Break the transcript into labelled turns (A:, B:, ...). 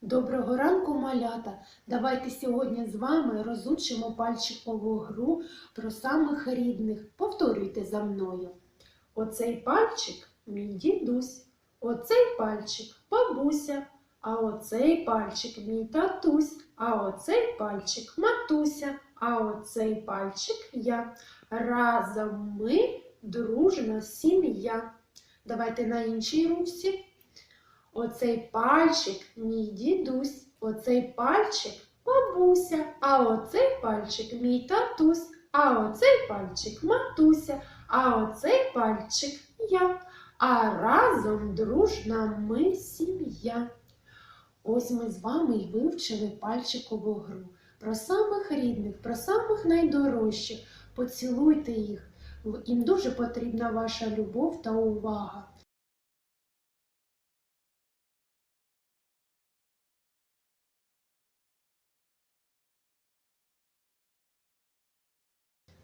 A: Доброго ранку, малята! Давайте сьогодні з вами розучимо пальчикову гру про самих рідних. Повторюйте за мною. Оцей пальчик мій дідусь, оцей пальчик бабуся, а оцей пальчик мій татусь, а оцей пальчик матуся, а оцей пальчик я. Разом ми дружна сім'я. Давайте на іншій руці. Оцей пальчик мій дідусь, оцей пальчик бабуся, а оцей пальчик мій татусь, а оцей пальчик матуся, а оцей пальчик я. А разом дружна ми сім'я. Ось ми з вами й вивчили пальчикову гру. Про самих рідних, про самих найдорожчих. Поцілуйте їх. Їм дуже потрібна ваша любов та увага.